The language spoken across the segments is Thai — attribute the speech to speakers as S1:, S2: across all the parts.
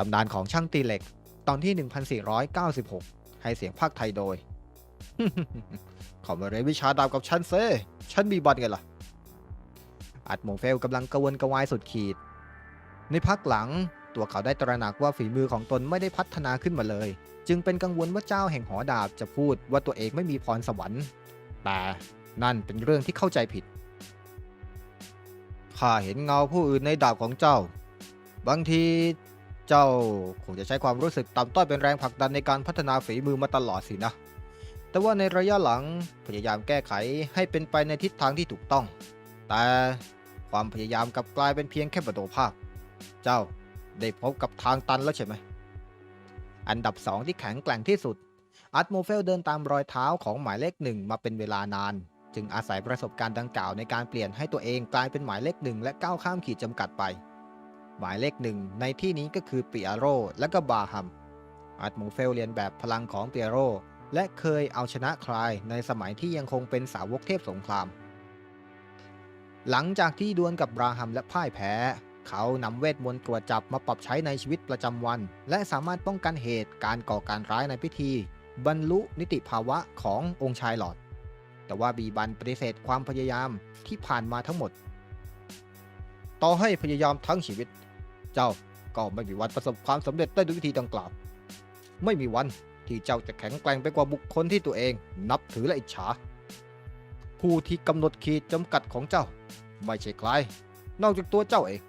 S1: ตำนานของช่างตีเหล็ก ตอนที่ 1496 ให้เสียงภาคไทยโดย ขอมาเรียนวิชาดาบกับฉันเซ่ฉันมีบอลไงล่ะ อัดโมเฟลกำลังกระวนกระวายสุดขีด ในพักหลังตัวเขาได้ตระหนักว่าฝีมือของตนไม่ได้พัฒนาขึ้นมาเลย จึงเป็นกังวลว่าเจ้าแห่งหอดาบจะพูดว่าตัวเองไม่มีพรสวรรค์ แต่นั่นเป็นเรื่องที่เข้าใจผิดข้าเห็นเงาผู้อื่นในดาบของเจ้า บางที เจ้าคงจะใช้ความรู้สึกต่ำต้อยเป็นแรงผลักดันในการพัฒนาฝีมือมาตลอดสินะ แต่ว่าในระยะหลังพยายามแก้ไขให้เป็นไปในทิศทางที่ถูกต้อง แต่ความพยายามกลับกลายเป็นเพียงแค่ประโตภาพ เจ้าได้พบกับทางตันแล้วใช่ไหม อันดับสองที่แข็งแกร่งที่สุด อัตโมเฟลเดินตามรอยเท้าของหมายเลขหนึ่งมาเป็นเวลานาน จึงอาศัยประสบการณ์ดังกล่าวในการเปลี่ยนให้ตัวเองกลายเป็นหมายเลขหนึ่งและก้าวข้ามขีดจำกัดไป หมายเลขหนึ่งในที่นี้ก็คือปิอาโรและก็บาฮัมอัตโมเฟลเรียนแบบพลังของปิอาโรและเคยเอาชนะคลายในสมัยที่ยังคงเป็นสาวกเทพสงคราม หลังจากที่ดวลกับบราฮัมและพ่ายแพ้ เขานำเวทมนต์ตรวจจับมาปรับใช้ในชีวิตประจำวัน และสามารถป้องกันเหตุการก่อการร้ายในพิธี บรรลุนิติภาวะขององค์ชายหลอด แต่ว่าบีบันปฏิเสธความพยายามที่ผ่านมาทั้งหมด ต่อให้พยายามทั้งชีวิต เจ้าก็ไม่มีวันประสบความสำเร็จได้ด้วยวิธีดังกล่าว ไม่มีวันที่เจ้าจะแข็งแกร่งไปกว่าบุคคลที่ตัวเองนับถือและอิจฉา ผู้ที่กำหนดขีดจำกัดของเจ้า ไม่ใช่ใคร นอกจากตัวเจ้าเอง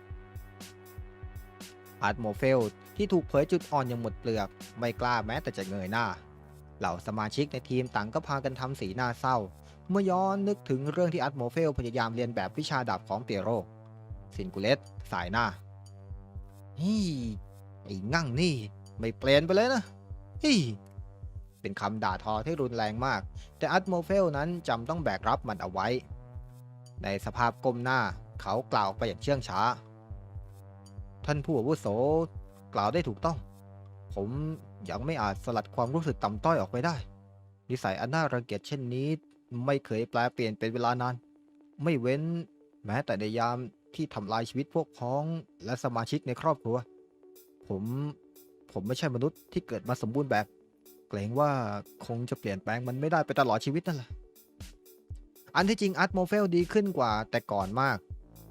S1: อาร์ตโมเฟลที่ถูกเผยจุดอ่อนอย่างหมดเปลือก ไม่กล้าแม้แต่จะเงยหน้า เหล่าสมาชิกในทีมต่างก็พากันทำสีหน้าเศร้า เมื่อย้อนนึกถึงเรื่องที่อาร์ตโมเฟลพยายามเรียนแบบวิชาดาบของเปียโร ซินกุเลสสายหน้า ฮี่ไอ้งั่งนี่ ไม่เปลี่ยนไปเลยนะฮี่เป็นคำด่าทอที่รุนแรงมาก แต่อาร์ตโมเฟลนั้นจำต้องแบกรับมันเอาไว้ ในสภาพก้มหน้าเขากล่าวไปอย่างเชื่องช้า ท่านผู้อาวุโสกล่าวได้ถูกต้อง ผมยังไม่อาจสลัดความรู้สึกต่ำต้อยออกไปได้ นิสัยอันน่ารังเกียจเช่นนี้ ไม่เคยแปลเปลี่ยนเป็นเวลานาน ไม่เว้น แม้แต่ในยาม ที่ทำลายชีวิตพวกพ้องและสมาชิกในครอบครัว ผมผมไม่ใช่มนุษย์ที่เกิดมาสมบูรณ์แบบ เกรงว่าคงจะเปลี่ยนแปลงมันไม่ได้ไปตลอดชีวิตนั่นแหละ อันที่จริงอัตโมเฟลดีขึ้นกว่าแต่ก่อนมาก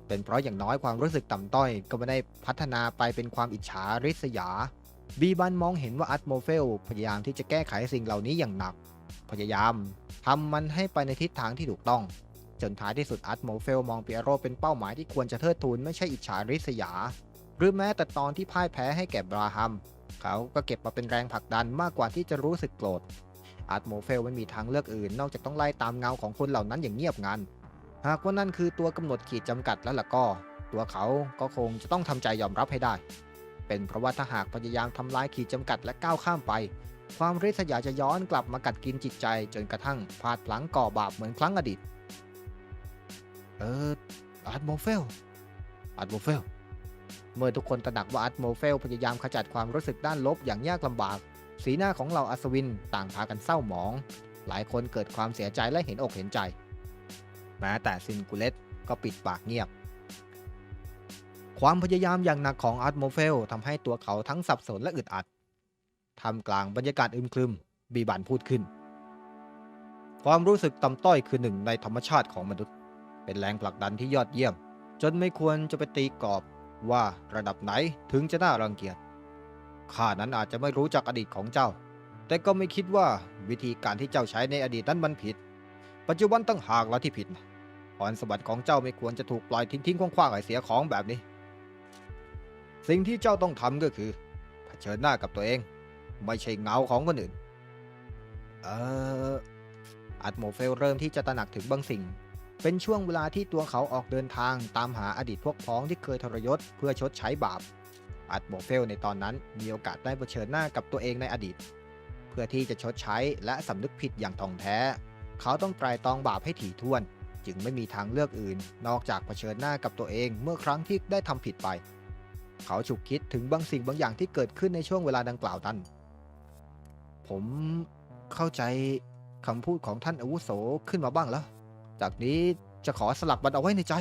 S1: เป็นเพราะอย่างน้อยความรู้สึกต่ำต้อย ก็ไม่ได้พัฒนาไปเป็นความอิจฉาริษยา บีบันมองเห็นว่าอัตโมเฟลพยายามที่จะแก้ไขสิ่งเหล่านี้อย่างหนัก พยายามทำมันให้ไปในทิศทางที่ถูกต้อง จนท้ายที่สุดอัตโมเฟลมองเปียโรเป็นเป้าหมายที่ควรจะเทิดทูนไม่ใช่อิจฉาริษยา หรือแม้แต่ตอนที่พ่ายแพ้ให้แก่บราฮัม เขาก็เก็บมาเป็นแรงผลักดันมากกว่าที่จะรู้สึกโกรธอาร์ตโมเฟลไม่มีทางเลือกอื่น นอกจากต้องไล่ตามเงาของคนเหล่านั้นอย่างเงียบงัน หากว่านั่นคือตัวกำหนดขีดจำกัดแล้วล่ะก็ ตัวเขาก็คงจะต้องทำใจยอมรับให้ได้ เป็นเพราะว่าถ้าหากพยายามทำลายขีดจำกัดและก้าวข้ามไป ความริษยาจะย้อนกลับมากัดกินจิตใจ จนกระทั่งพลาดพลั้งก่อบาปเหมือนครั้งอดีต เอออาร์ตโมเฟลอาร์ตโมเฟลเมื่อทุกคนตระหนักว่าอัตโมเฟลพยายามขจัดความรู้สึกด้านลบอย่างยากลำบาก สีหน้าของเหล่าอัศวินต่างพากันเศร้าหมอง หลายคนเกิดความเสียใจและเห็นอกเห็นใจ แม้แต่ซินกุเลตก็ปิดปากเงียบ ความพยายามอย่างหนักของอัตโมเฟลทำให้ตัวเขาทั้งสับสนและอึดอัดทำกลางบรรยากาศอึมครึม บีบันพูดขึ้น ความรู้สึกต่ำต้อยคือหนึ่งในธรรมชาติของมนุษย์ เป็นแรงผลักดันที่ยอดเยี่ยม จนไม่ควรจะไปตีกรอบว่าระดับไหนถึงจะน่ารังเกียจข้านั้นอาจจะไม่รู้จักอดีตของเจ้า แต่ก็ไม่คิดว่าวิธีการที่เจ้าใช้ในอดีตนั้นมันผิด ปัจจุบันตั้งหากแล้วที่ผิดพรสวรรค์ของเจ้าไม่ควรจะถูกปล่อยทิ้งทิ้งคว้างๆให้เสียของแบบนี้ สิ่งที่เจ้าต้องทำก็คือเผชิญหน้ากับตัวเอง ไม่ใช่เงาของคนอื่น เอออัตโมเฟลเริ่มที่จะตระหนักถึงบางสิ่ง เป็นช่วงเวลาที่ตัวเขาออกเดินทางตามหาอดีตพวกพ้องที่เคยทรยศเพื่อชดใช้บาป อัตโมเฟลในตอนนั้นมีโอกาสได้เผชิญหน้ากับตัวเองในอดีต เพื่อที่จะชดใช้และสำนึกผิดอย่างท่องแท้ เขาต้องไตรตรองบาปให้ถี่ถ้วน จึงไม่มีทางเลือกอื่น นอกจากเผชิญหน้ากับตัวเองเมื่อครั้งที่ได้ทำผิดไป เขาฉุกคิดถึงบางสิ่งบางอย่างที่เกิดขึ้นในช่วงเวลาดังกล่าวนั้น ผมเข้าใจคำพูดของท่านอาวุโสขึ้นมาบ้างแล้ว จากนี้จะขอสลักมันเอาไว้ในใจ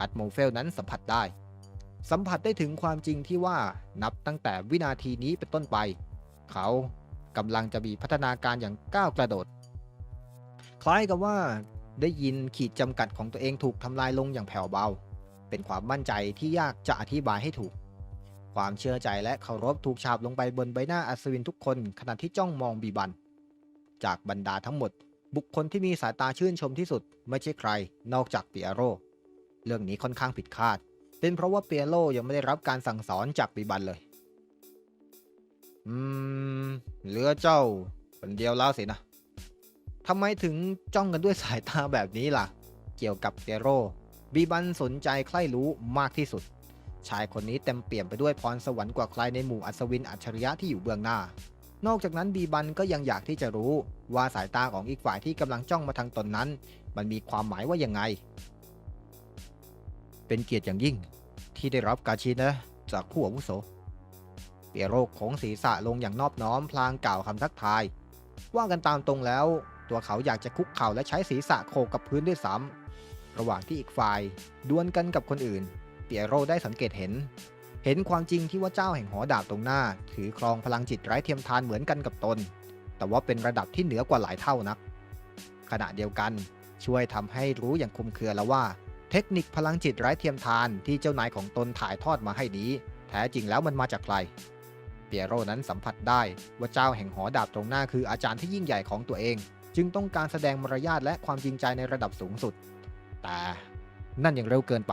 S1: อัตโมเฟลนั้นสัมผัสได้ สัมผัสได้ถึงความจริงที่ว่านับตั้งแต่วินาทีนี้เป็นต้นไป เขากำลังจะมีพัฒนาการอย่างก้าวกระโดด คล้ายกับว่าได้ยินขีดจำกัดของตัวเองถูกทำลายลงอย่างแผ่วเบา เป็นความมั่นใจที่ยากจะอธิบายให้ถูก ความเชื่อใจและเคารพถูกฉาบลงไปบนใบหน้าอัศวินทุกคนขณะที่จ้องมองบีบัน จากบรรดาทั้งหมด บุคคลที่มีสายตาชื่นชมที่สุดไม่ใช่ใคร นอกจากเปียโร เรื่องนี้ค่อนข้างผิดคาด เป็นเพราะว่าเปียโรยังไม่ได้รับการสั่งสอนจากบีบันเลย อืม เหลือเจ้าคนเดียวแล้วสินะทำไมถึงจ้องกันด้วยสายตาแบบนี้ล่ะ เกี่ยวกับเปียโรบีบันสนใจใคร่รู้มากที่สุด ชายคนนี้เต็มเปี่ยมไปด้วยพรสวรรค์กว่าใครในหมู่อัศวินอัจฉริยะที่อยู่เบื้องหน้า นอกจากนั้นบีบันก็ยังอยากที่จะรู้ว่าสายตาของอีกฝ่ายที่กำลังจ้องมาทางตนนั้น มันมีความหมายว่ายังไง เป็นเกียรติอย่างยิ่ง ที่ได้รับการชี้นะ จากผู้อาวุโสเปียโรโค้งศีรษะลงอย่างนอบน้อมพลางกล่าวคำทักทาย ว่ากันตามตรงแล้ว ตัวเขาอยากจะคุกเข่าและใช้ศีรษะโขกกับพื้นด้วยซ้ำระหว่างที่อีกฝ่ายดวลกันกับคนอื่น เปียโรได้สังเกตเห็น เห็นความจริงที่ว่าเจ้าแห่งหอดาบตรงหน้า ถือครองพลังจิตไร้เทียมทานเหมือนกันกับตน แต่ว่าเป็นระดับที่เหนือกว่าหลายเท่านัก ขณะเดียวกันช่วยทำให้รู้อย่างคุมเคือแล้วว่า เทคนิคพลังจิตไร้เทียมทานที่เจ้านายของตนถ่ายทอดมาให้นี้ แท้จริงแล้วมันมาจากใคร เปียโรนั้นสัมผัสได้ว่าเจ้าแห่งหอดาบตรงหน้าคืออาจารย์ที่ยิ่งใหญ่ของตัวเอง จึงต้องการแสดงมารยาทและความจริงใจในระดับสูงสุด แต่นั่นยังเร็วเกินไป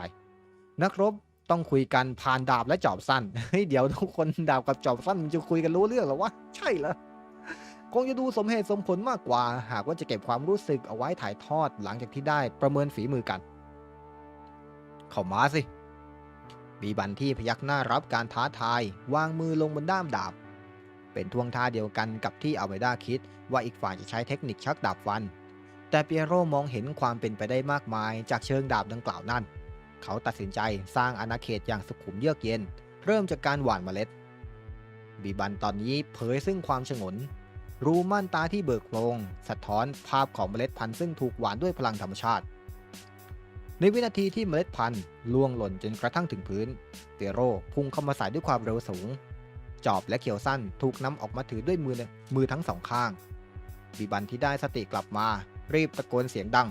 S1: นักรบ ต้องคุยกันผ่านดาบและจอบสั้นเฮ้ยเดี๋ยวทุกคนดาบกับจอบสั้นมันจะคุยกันรู้เรื่องหรอวะใช่เหรอคงจะดูสมเหตุสมผลมากกว่า หากว่าจะเก็บความรู้สึกเอาไว้ถ่ายทอดหลังจากที่ได้ประเมินฝีมือกัน เข้ามาสิบีบันที่พยักหน้ารับการท้าทายวางมือลงบนด้ามดาบ เป็นท่วงท่าเดียวกันกับที่อัลเบด้าคิดว่าอีกฝ่ายจะใช้เทคนิคชักดาบฟัน แต่เปียโรมองเห็นความเป็นไปได้มากมายจากเชิงดาบดังกล่าวนั่น เขาตัดสินใจสร้างอาณาเขตอย่างสุขุมเยือกเย็น เริ่มจากการหว่านเมล็ด บีบันตอนนี้เผยซึ่งความฉงน รูม่านตาที่เบิกโพลงสะท้อนภาพของเมล็ดพันธุ์ซึ่งถูกหว่านด้วยพลังธรรมชาติ ในวินาทีที่เมล็ดพันธุ์ล่วงหล่นจนกระทั่งถึงพื้นเปียโรพุ่งเข้ามาใส่ด้วยความเร็วสูง จอบและเขียวสั้นถูกนำออกมาถือด้วยมือมือทั้งสองข้าง บีบันที่ได้สติกลับมา รีบตะโกนเสียงดัง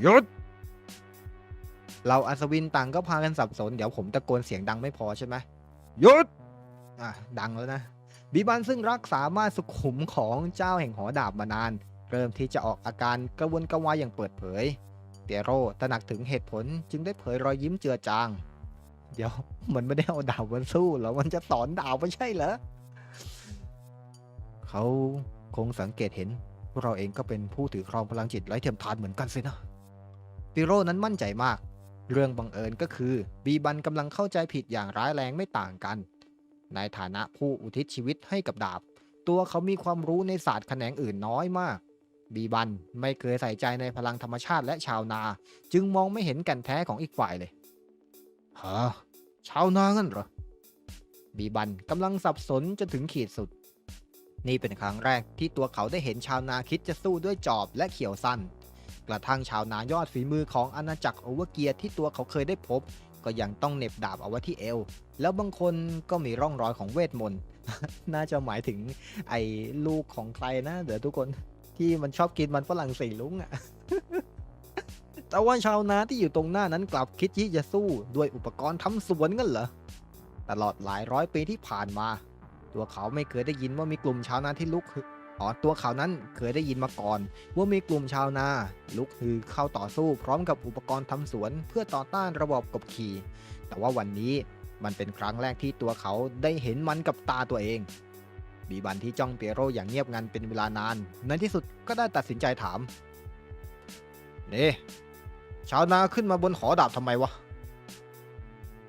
S1: หยุด เราอัศวินต่างก็พากันสับสน เดี๋ยวผมตะโกนเสียงดังไม่พอใช่ไหมหยุดอะดังแล้วนะบีบันซึ่งรักษามาสุขุมของเจ้าแห่งหอดาบมานาน เริ่มที่จะออกอาการกระวนกระวายอย่างเปิดเผยเปียโรตระหนักถึงเหตุผลจึงได้เผยรอยยิ้มเจือจาง เดี๋ยวมันไม่ได้เอาดาบมันสู้หรอมันจะสอนดาบไม่ใช่เหรอเขาคงสังเกตเห็นว่าเราเองก็เป็นผู้ถือครองพลังจิตไร้เทียมทานเหมือนกันสินะปิโรนั้นมั่นใจมาก เรื่องบังเอิญก็คือบีบันกำลังเข้าใจผิดอย่างร้ายแรงไม่ต่างกัน ในฐานะผู้อุทิศชีวิตให้กับดาบ ตัวเขามีความรู้ในศาสตร์แขนงอื่นน้อยมาก บีบันไม่เคยใส่ใจในพลังธรรมชาติและชาวนา จึงมองไม่เห็นแก่นแท้ของอีกฝ่ายเลยฮะชาวนางั้นเหรอ บีบันกำลังสับสนจนถึงขีดสุด นี่เป็นครั้งแรกที่ตัวเขาได้เห็นชาวนาคิดจะสู้ด้วยจอบและเขียวสั้น กระทั่งชาวนายอดฝีมือของอาณาจักรโอเวอร์เกียร์ที่ตัวเขาเคยได้พบ ก็ยังต้องเหน็บดาบเอาไว้ที่เอว แล้วบางคนก็มีร่องรอยของเวทมนต์ น่าจะหมายถึงไอ้ลูกของใครนะ เดี๋ยวทุกคนที่มันชอบกินมันฝรั่งสีลุงอะแต่ว่าชาวนาที่อยู่ตรงหน้านั้นกลับคิดที่จะสู้ด้วยอุปกรณ์ทำสวนกันเหรอ ตลอดหลายร้อยปีที่ผ่านมา ตัวเขาไม่เคยได้ยินว่ามีกลุ่มชาวนาที่ลุก อ๋อตัวเขานั้นเคยได้ยินมาก่อน ว่ามีกลุ่มชาวนา ลุกฮือเข้าต่อสู้พร้อมกับอุปกรณ์ทำสวน เพื่อต่อต้านระบบกบขี่ แต่ว่าวันนี้มันเป็นครั้งแรกที่ตัวเขาได้เห็นมันกับตาตัวเองบีบันที่จ้องเปียโรอย่างเงียบงันเป็นเวลานาน ในที่สุดก็ได้ตัดสินใจถามเน่ชาวนาขึ้นมาบนหอดาบทำไมวะ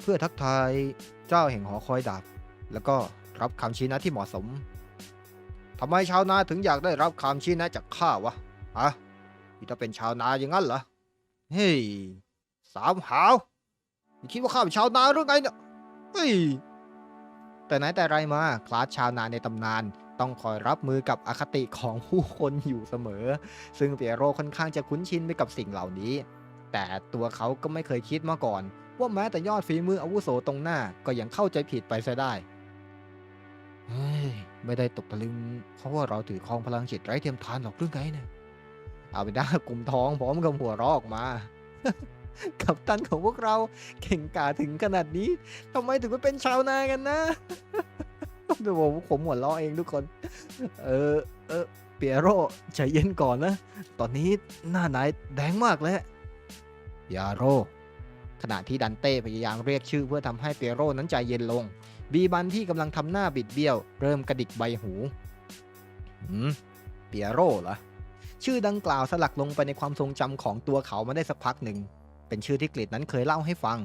S1: เพื่อทักทายเจ้าแห่งหอคอยดาบ แล้วก็รับคำชี้นะที่เหมาะสม ทำไมชาวนาถึงอยากได้รับคำชี้แนะจากข้าวะฮะนี่ถ้าเป็นชาวนาอย่างนั้นเหรอ เฮ้ย สามหาวนี่คิดว่าข้าเป็นชาวนาหรือไงเนี่ย เฮ้ย แต่ไหนแต่ไรมา คลาสชาวนาในตำนาน ต้องคอยรับมือกับอคติของผู้คนอยู่เสมอ ซึ่งเปียโรค่อนข้างจะคุ้นชินไปกับสิ่งเหล่านี้ แต่ตัวเขาก็ไม่เคยคิดมาก่อน ว่าแม้แต่ยอดฝีมืออาวุโสตรงหน้าก็ยังเข้าใจผิดไปซะได้ เฮ้ยไม่ได้ตกตะลึงเพราะว่าเราถือครองพลังจิตไร้เทียมทานหรอกหรือไงเนี่ยเอาไปได้กลุ่มท้องพร้อมกับหัวรอกมา กับตันของพวกเราเก่งกาถึงขนาดนี้ทำไมถึงไม่เป็นชาวนากันนะเดี๋ยวผมผมหัวราะเองทุกคน เออเออเปียโรใจเย็นก่อนนะ ตอนนี้หน้านายแดงมากแล้วยาโร ขณะที่ดันเต้พยายามเรียกชื่อเพื่อทำให้เปียโรนั้นใจเย็นลง บีบันที่กำลังทำหน้าบิดเบี้ยว เริ่มกระดิกใบหูหืมเปียโรเหรอ ชื่อดังกล่าวสลักลงไปในความทรงจำของตัวเขามาได้สักพักหนึ่ง เป็นชื่อที่กฤษนั้นเคยเล่าให้ฟัง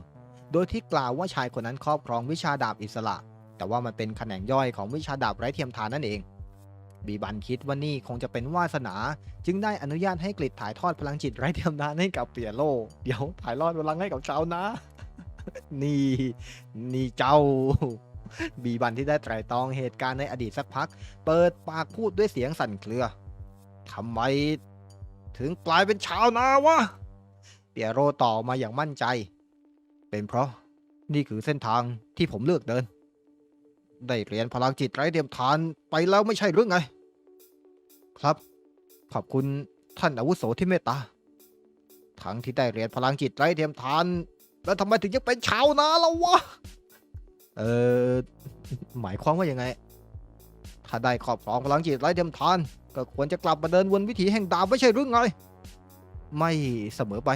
S1: โดยที่กล่าวว่าชายคนนั้นครอบครองวิชาดาบอิสระ แต่ว่ามันเป็นแขนงย่อยของวิชาดาบไร้เทียมทานนั่นเอง บีบันคิดว่านี่คงจะเป็นวาสนา จึงได้อนุญาตให้กฤษถ่ายทอดพลังจิตไร้เทียมทานให้กับเปียโรเดี๋ยวถ่ายทอดพลังให้กับชาวนะ นี่ นี่เจ้า บีบันที่ได้ไตรตรองเหตุการณ์ในอดีตสักพัก เปิดปากพูดด้วยเสียงสั่นเครือทำไม ถึงกลายเป็นชาวนาวะเปียโรต่อมาอย่างมั่นใจ เป็นเพราะนี่คือเส้นทางที่ผมเลือกเดิน ได้เรียนพลังจิตไร้เทียมทานไปแล้วไม่ใช่หรือไง ครับ ขอบคุณท่านอาวุโสที่เมตตา ทั้งที่ได้เรียนพลังจิตไร้เทียมทาน แล้วทำไมถึงยังเป็นชาวนาล่ะวะ เออหมายความว่ายังไง ถ้าได้ครอบครองพลังจิตไร้เทียมทาน ก็ควรจะกลับมาเดินวนวิถีแห่งดาบไม่ใช่หรือไง ไม่เสมอไป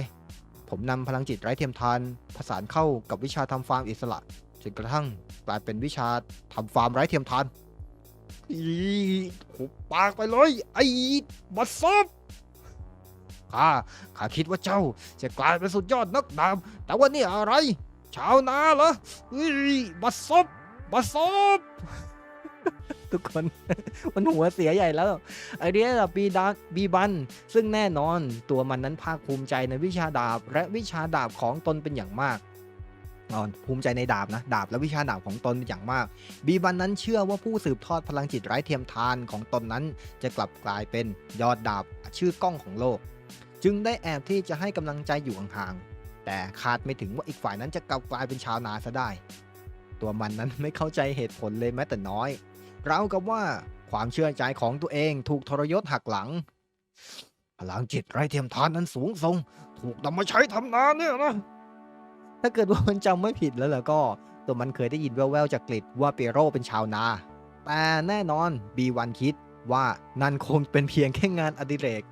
S1: ผมนำพลังจิตไร้เทียมทานผสานเข้ากับวิชาทำฟาร์มอิสระ จนกระทั่งกลายเป็นวิชาทำฟาร์มไร้เทียมทานอีหุบปากไปเลย ไอ้บัดซบข้าข้าคิดว่าเจ้าจะกลายเป็นสุดยอดนักดาบแต่ว่านี่อะไร ชาวนาเหรออีบัดซบบัดซบทุกคน มันหัวเสียใหญ่แล้ว ไอเดียกับบีดาบีบัน ซึ่งแน่นอนตัวมันนั้นภาคภูมิใจในวิชาดาบ และวิชาดาบของตนเป็นอย่างมาก ภูมิใจในดาบนะดาบและวิชาดาบของตนเป็นอย่างมาก บีบันนั้นเชื่อว่าผู้สืบทอดพลังจิตไร้เทียมทานของตนนั้น จะกลับกลายเป็นยอดดาบชื่อกล้องของโลก จึงได้แอบที่จะให้กำลังใจอยู่ห่างๆแต่คาดไม่ถึงว่าอีกฝ่ายนั้นจะกลับกลายเป็นชาวนาซะได้ ตัวมันนั้นไม่เข้าใจเหตุผลเลยแม้แต่น้อยเราวกับว่าความเชื่อใจของตัวเองถูกทรยศหักหลังพลังจิตไร้เทียมทานนั้นสูงส่งถูกนำมาใช้ทำนาเนี่ยนะ ถ้าเกิดว่ามันจำไม่ผิดแล้วล่ะก็ ตัวมันเคยได้ยินแว่วๆจากกลิดว่าเปโรเป็นชาวนา แต่แน่นอนบีวันคิดว่านั่นคงเป็นเพียงแค่งานอดิเรก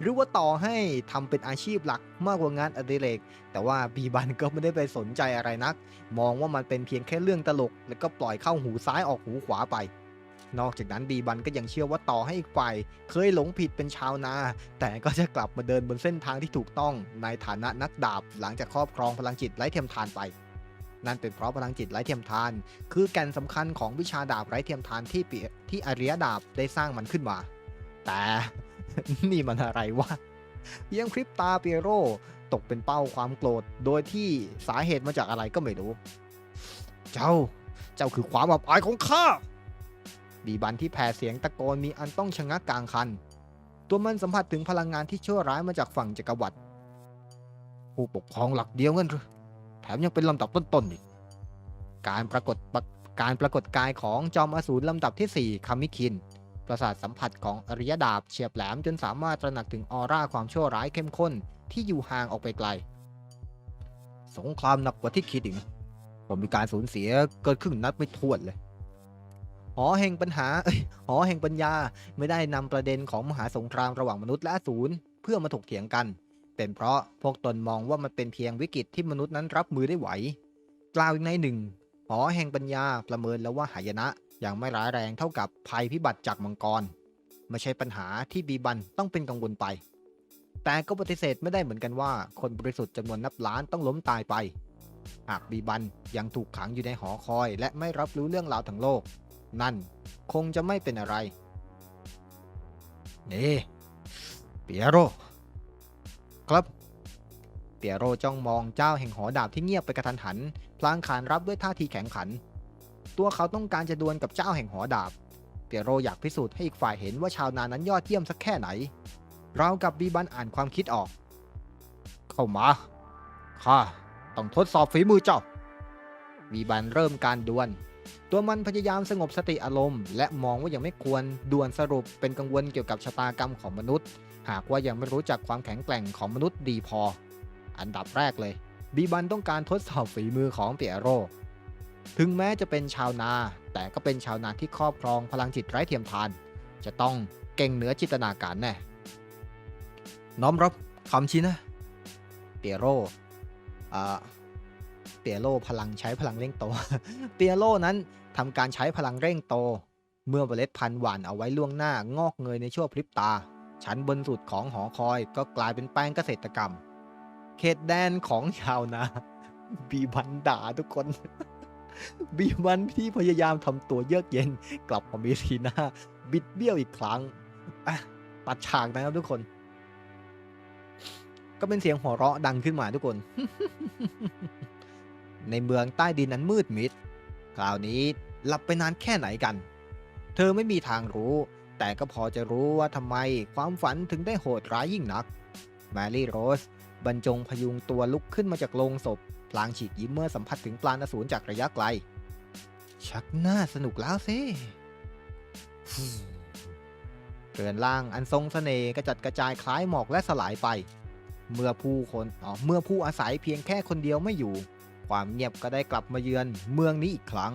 S1: หรือว่าต่อให้ทำเป็นอาชีพหลักมากกว่างานอดิเรก แต่ว่าบีบันก็ไม่ได้ไปสนใจอะไรนัก มองว่ามันเป็นเพียงแค่เรื่องตลก แล้วก็ปล่อยเข้าหูซ้ายออกหูขวาไป นอกจากนั้นบีบันก็ยังเชื่อว่าต่อให้อีกฝ่ายเคยหลงผิดเป็นชาวนา แต่ก็จะกลับมาเดินบนเส้นทางที่ถูกต้องในฐานะนักดาบ หลังจากครอบครองพลังจิตไร้เทียมทานไป นั่นเป็นเพราะพลังจิตไร้เทียมทาน คือแก่นสำคัญของวิชาดาบไร้เทียมทานที่เปียที่อริยดาบได้สร้างมันขึ้นมา แต่นี่มันอะไรวะเพียงพริบตาเปียโรตกเป็นเป้าความโกรธ โดยที่สาเหตุมาจากอะไรก็ไม่รู้ เจ้า เจ้าคือความอับอายของข้า บีบันที่แผ่เสียงตะโกนมีอันต้องชะงักกลางคัน ตัวมันสัมผัสถึงพลังงานที่ชั่วร้ายมาจากฝั่งจักรวรรดิผู้ปกครองหลักเดียวกันหรือแถมยังเป็นลำดับต้นๆอีก การปรากฏปการปรากฏกายของจอมอสูรลำดับที่ 4คามิคิน ประสาทสัมผัสของอริยดาบเฉียบแหลมจนสามารถตระหนักถึงออร่าความชั่วร้ายเข้มข้นที่อยู่ห่างออกไปไกล สงครามหนักกว่าที่คิดอีกผมมีการสูญเสียเกิดขึ้นนับไม่ถ้วนเลย หอแห่งปัญหาหอแห่งปัญญาไม่ได้นำประเด็นของมหาสงครามระหว่างมนุษย์และอสูรเพื่อมาถกเถียงกัน เป็นเพราะพวกตนมองว่ามันเป็นเพียงวิกฤตที่มนุษย์นั้นรับมือได้ไหว กล่าวอีกในหนึ่งหอแห่งปัญญาประเมินแล้วว่าหายนะยังไม่ร้ายแรงเท่ากับภัยพิบัติจากมังกรไม่ใช่ปัญหาที่บีบันต้องเป็นกังวลไป แต่ก็ปฏิเสธไม่ได้เหมือนกันว่า คนบริสุทธิ์จำนวนนับล้านต้องล้มตายไป หากบีบันยังถูกขังอยู่ในหอคอย และไม่รับรู้เรื่องราวทั้งโลก นั่นคงจะไม่เป็นอะไร นี่เปียโร ครับ เปียโรจ้องมองเจ้าแห่งหอดาบที่เงียบไปกระทันหัน พลางขานรับด้วยท่าทีแข็งขัน ตัวเขาต้องการจะดวลกับเจ้าแห่งหอดาบ เปียโรอยากพิสูจน์ให้อีกฝ่ายเห็นว่าชาวนานั้นยอดเยี่ยมสักแค่ไหน เรากับบีบันอ่านความคิดออก เข้ามา ข้าต้องทดสอบฝีมือเจ้าวีบันเริ่มการดวล ตัวมันพยายามสงบสติอารมณ์ และมองว่ายังไม่ควรด่วนสรุปเป็นกังวลเกี่ยวกับชะตากรรมของมนุษย์ หากว่ายังไม่รู้จักความแข็งแกร่งของมนุษย์ดีพอ อันดับแรกเลยบีบันต้องการทดสอบฝีมือของเปียโร ถึงแม้จะเป็นชาวนา แต่ก็เป็นชาวนาที่ครอบครองพลังจิตไร้เทียมทาน จะต้องเก่งเหนือจินตนาการแน่น้อมรับคำชี้นะ เปียโรอ่า เปียโรพลังใช้พลังเร่งโต เปียโรนั้นทำการใช้พลังเร่งโต เมื่อเมล็ดพันธุ์หว่านเอาไว้ล่วงหน้างอกเงยในชั่วพริบตา ชั้นบนสุดของหอคอยก็กลายเป็นแป้งเกษตรกรรม เขตแดนของชาวนา บีบันด่าทุกคน บีบันที่พยายามทำตัวเยือกเย็น กลับมามีสีหน้า บิดเบี้ยวอีกครั้งตัดฉากนะครับทุกคนก็เป็นเสียงหัวเราะดังขึ้นมาทุกคน ในเมืองใต้ดินนั้นมืดมิด คราวนี้หลับไปนานแค่ไหนกัน เธอไม่มีทางรู้ แต่ก็พอจะรู้ว่าทำไมความฝันถึงได้โหดร้ายยิ่งนัก แมรี่โรสบรรจงพยุงตัวลุกขึ้นมาจากโลงศพ พลางฉีกยิ้มเมื่อสัมผัสถึงปลานอสูรจากระยะไกล ชักน่าสนุกแล้วสิเกินล่างอันทรงสเสน่ห์กระจัดกระจายคล้ายหมอกและสลายไป เมื่อผู้คนอ๋อเมื่อผู้อาศัยเพียงแค่คนเดียวไม่อยู่ ความเงียบก็ได้กลับมาเยือนเมืองนี้อีกครั้ง